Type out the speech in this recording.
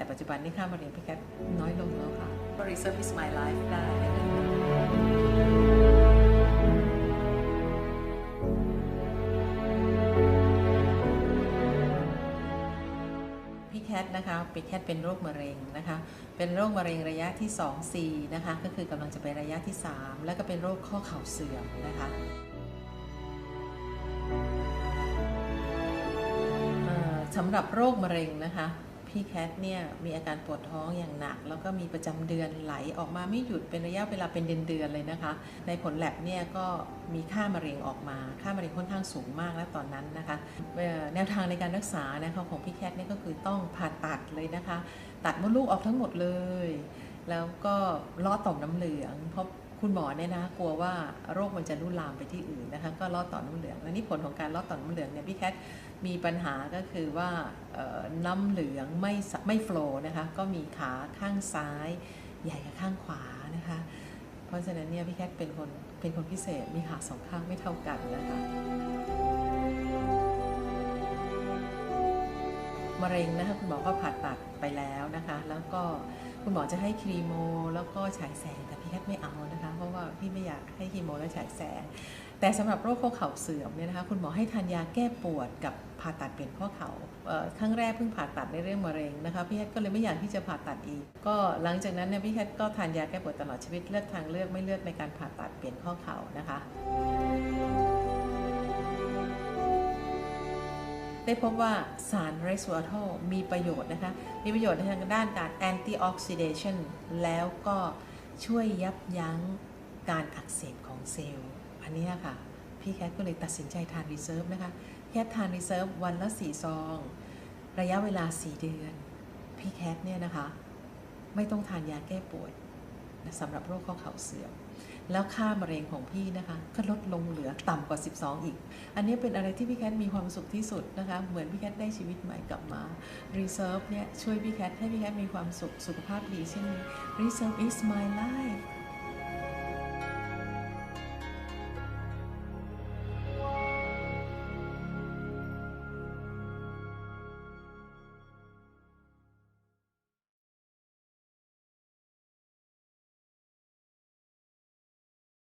แต่ปัจจุบันนี่ค่ามะเร็งพี่แคทน้อยลงแล้วค่ะ Reserve is my life ได้พี่แคทนะคะพี่แคทเป็นโรคมะเร็งนะคะ เป็นโรคมะเร็งระยะที่2 4นะคะ ก็คือกำลังจะไประยะที่ 3 แล้วก็เป็นโรคข้อเข่าเสื่อมนะคะเอ่อสำหรับโรคมะเร็งนะคะ พี่แคทเนี่ยมีอาการปวดท้องอย่างหนัก แล้วก็มีประจำเดือนไหลออกมาไม่หยุดเป็นระยะเวลาเป็นเดือนๆเลยนะคะ ในผลแลบเนี่ยก็มีค่ามะเร็งออกมา ค่ามะเร็งค่อนข้างสูงมากแล้วตอนนั้นนะคะแนวทางในการรักษานะคะของพี่แคทเนี่ยก็คือต้องผ่าตัดเลยนะคะ ตัดมดลูกออกทั้งหมดเลย แล้วก็ลอดต่อมน้ำเหลืองเพราะ คุณหมอเนี่ยนะกลัวว่าโรคมันจะลุลามไปที่อื่นนะคะก็ลอดต่อมน้ำเหลืองและนี่ผลของการลอดต่อมน้ำเหลืองเนี่ยพี่แคทมีปัญหาก็คือว่าน้ำเหลืองไม่ไม่โฟล์นะคะก็มีขาข้างซ้าย ใหญ่กับข้างขวานะคะ เพราะฉะนั้นเนี่ยพี่แคทเป็นคนเป็นคนพิเศษมีขาสองข้างไม่เท่ากันนะคะมะเร็งนะคะคุณหมอก็ผ่าตัดไปแล้วนะคะ แล้วก็ คุณหมอจะให้ครีโม แล้วก็ฉายแสงแต่พี่แคทไม่เอานะคะ เพราะว่าพี่ไม่อยากให้ครีโมและฉายแสง แต่สำหรับโรคข้อเข่าเสื่อมเนี่ยนะคะคุณหมอให้ทานยาแก้ปวดกับผ่าตัดเปลี่ยนข้อเข่าเอ่อครั้งแรกเพิ่งผ่าตัดในเรื่องมะเร็งนะคะพี่แคทก็เลยไม่อยากที่จะผ่าตัดอีก ก็หลังจากนั้นเนี่ยพี่แคทก็ทานยาแก้ปวดตลอดชีวิตเลือกทางเลือกไม่เลือกในการผ่าตัดเปลี่ยนข้อเข่านะคะ ได้พบว่าสารเรสวอทอลมีประโยชน์นะคะ มีประโยชน์ในทางด้านการแอนตี้ออกซิเดชันแล้วก็ช่วยยับยั้งการอักเสบของเซลล์ อันนี้ค่ะ พี่แคทก็เลยตัดสินใจทานรีเซิร์ฟนะคะ แคททานรีเซิร์ฟวันละ 4 ซอง ระยะเวลา 4 เดือน พี่แคทเนี่ยนะคะ ไม่ต้องทานยาแก้ปวด สำหรับโรคข้อเข่าเสื่อมแล้วค่ามะเร็งของพี่นะคะก็ลดลงเหลือต่ำกว่า 12 อีก อันนี้เป็นอะไรที่พี่แคทมีความสุขที่สุดนะคะ เหมือนพี่แคทได้ชีวิตใหม่กลับมา Reserve เนี่ยช่วยพี่แคทให้พี่แคทมีความสุขสุขภาพดีเช่นนี้ Reserve is my life